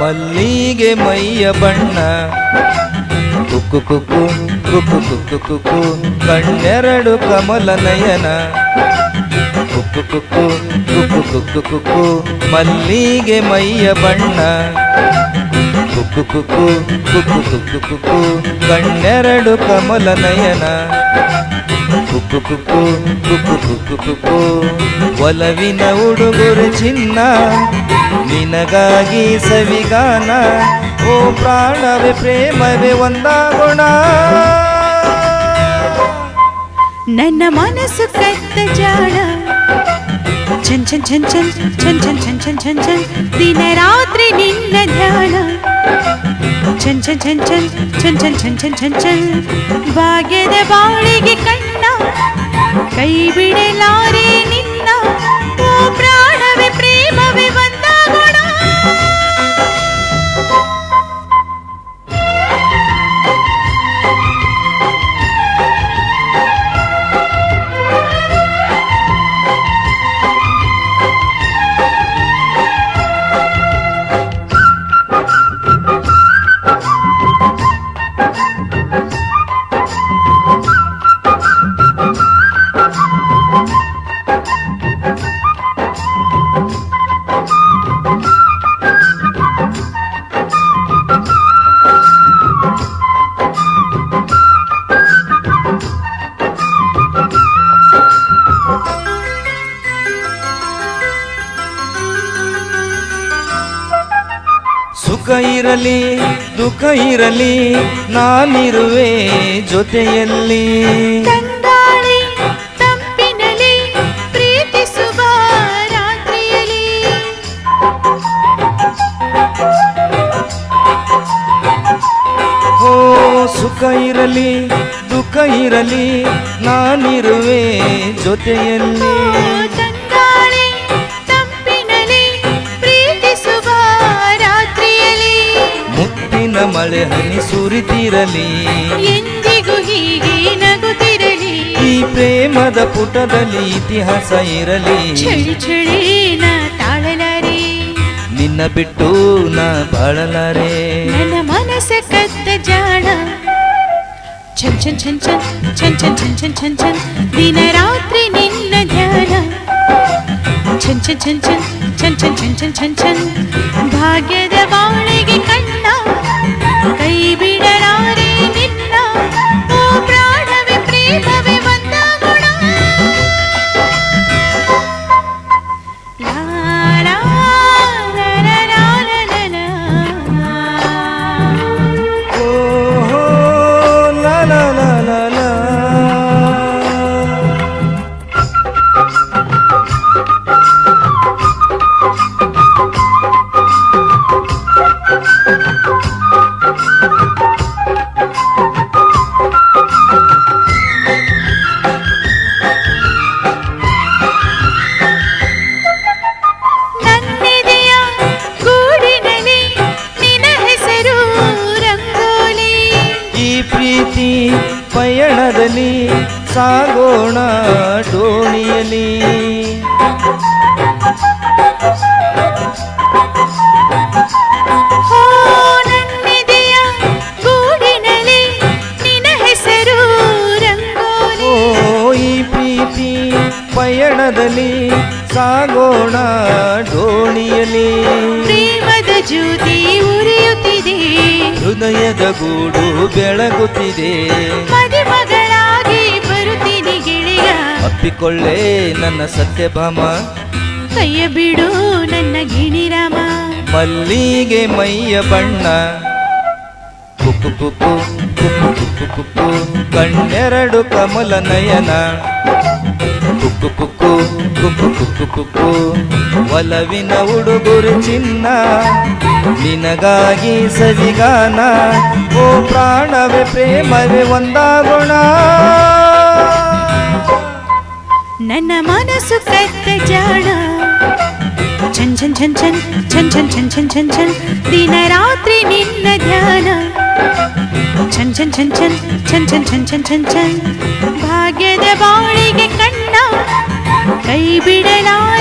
ಮಲ್ಲಿಗೆ ಮೈಯ ಬಣ್ಣ. ಕುಕ್ಕು ಕುಕ್ಕು ಕುಕ್ಕು ಕುಕ್ಕು ಕುಕ್ಕು, ಕಣ್ಣೆರಡು ಕಮಲ ನಯನ. ಕುಕ್ಕು ಕುಕ್ಕು ಕುಕ್ಕು ಕುಕ್ಕು ಕುಕ್ಕು, ಮಲ್ಲಿಗೆ ಮೈಯ ಬಣ್ಣ. ಕುಕ್ಕು ಕುಕ್ಕು ಕುಕ್ಕು ಕುಕ್ಕು ಕುಕ್ಕು ಕಣ್ಣೆರಡು ಕಮಲ ನಯನ. ಕುಕ್ಕು ಕುಕ್ಕು ಕುಕ್ಕು ಕುಕ್ಕು ಕುಕ್ಕು ಒಲವಿನ ಉಡುಗೊರೆ ಚಿನ್ನ. ನಿನಗಾಗಿ ಸವಿಗಾನ. ಓ ಪ್ರಾಣವೇ, ಪ್ರೇಮವೇ ಒಂದಾಗೋಣ. ನನ್ನ ಮನಸ್ಸು ಕತ್ತ ಜಾಣ. ಛನ್ ಛನ್ ಛನ್ ಛನ್ ಛನ್ ಛನ್ ಛನ್ ಛನ್ ಛನ್ ಛನ್ ದಿನ ರಾತ್ರಿ ನಿನ್ನ ಧ್ಯಾನ ಛನ್ ಛನ್ ಛನ್ ಛನ್ ಛನ್ ಛನ್ ಛನ್ ಛನ್ ಛನ್ ಛನ್ ಭಾಗ್ಯದ ಬಾಳಿಗೆ ಕಣ್ಣ ಕೈ ಬಿಡಲಾರೆ ಸುಖ ಇರಲಿ ದುಃಖ ಇರಲಿ ನಾನಿರುವೆ ಜೊತೆಯಲ್ಲಿ. ಸುಖ ಇರಲಿ ದುಃಖ ಇರಲಿ ನಾನಿರುವೆ ಜೊತೆಯಲ್ಲಿ. ಪ್ರೀತಿಸುವ ಮುತ್ತಿನ ಮಳೆ ಹನಿ ಸುರಿತಿರಲಿ ಎಂದಿಗೂ ಹೀಗೆ ನಗುತ್ತಿರಲಿ. ಈ ಪ್ರೇಮದ ಪುಟದಲ್ಲಿ ಇತಿಹಾಸ ಇರಲಿ. ಚಳಿ ಚಳಿ ನಾ ತಾಳಲಾರೆ. ನಿನ್ನ ಬಿಟ್ಟು ನಾ ಬಾಳಲಾರೆ. ನನ್ನ ಮನಸ್ಸ ಕದ್ದ ಜಾಣ. ಛನ್ ಛನ್ ಛನ್ ಛನ್ ಛನ್ ಛನ್ ಛನ್ ಛನ್ ಛನ್ ಛನ್ ದಿನ ರಾತ್ರಿ ನಿನ್ನ ಧ್ಯಾನ ಛನ್ ಛನ್ ಛನ್ ಛನ್ ಛನ್ ಛನ್ ಛನ್ ಛನ್ ಛನ್ ಛನ್ ಭಾಗ್ಯದ ಬಾಳಿಗೆ ಕಣ್ಣ ಕೈ ಬಿಡಲಾರೆ ಪ್ರೀತಿ ಪಯಣದಲ್ಲಿ ಸಾಗೋಣ ದೋಣಿಯಲ್ಲಿ ಪಯಣದಲ್ಲಿ ಸಾಗೋಣ ದೋಣಿಯಲ್ಲಿ ಜ್ಯೋತಿ ಉರಿಯುತ್ತಿದೆ ಹೃದಯದ ಗೂಡು ಬೆಳಗುತ್ತಿದೆ ಮದುಮಗಳಾಗಿ ಬರುತ್ತೀನಿ ಗೆಳೆಯ ಅಪ್ಪಿಕೊಳ್ಳೆ ನನ್ನ ಸತ್ಯಭಾಮ ಕೈಯ ಬಿಡು ನನ್ನ ಗಿಣಿರಾಮ ಮಲ್ಲಿಗೆ ಮೈಯ ಬಣ್ಣ ಕುಕ್ಕು ಕುಕ್ಕು ಕುಕ್ಕು ಕುಕ್ಕು ಕುಕ್ಕು ಕಣ್ಣೆರಡು ಕಮಲ ನಯನ ಕುಕ್ಕು ಕುಕ್ಕು ಕುಕ್ಕು ಒಲವಿನ ಉಡುಗುರು ಚಿನ್ನ ನಿನಗಾಗಿ ಸಜಿಗಾನ ಓ ಪ್ರಾಣವೇ ಪ್ರೇಮವೇ ಒಂದಾಗೋಣ ನನ್ನ ಮನಸ್ಸು ಕತ್ತ ಜಾಣ ಛನ್ ಛನ್ ಛನ್ ಛನ್ ಛನ್ ಛನ್ ಛನ್ ಛನ್ ಛನ್ ಛನ್ ದಿನ ರಾತ್ರಿ ನಿನ್ನ ಧ್ಯಾನ ಛನ್ ಛನ್ ಛನ್ ಛನ್ ಛನ್ ಛನ್ ಛನ್ ಛನ್ ಛನ್ ಛನ್ ಭಾಗ್ಯದ ಬಾಳಿಗೆ ಕಣ್ಣ கைவிடலாம்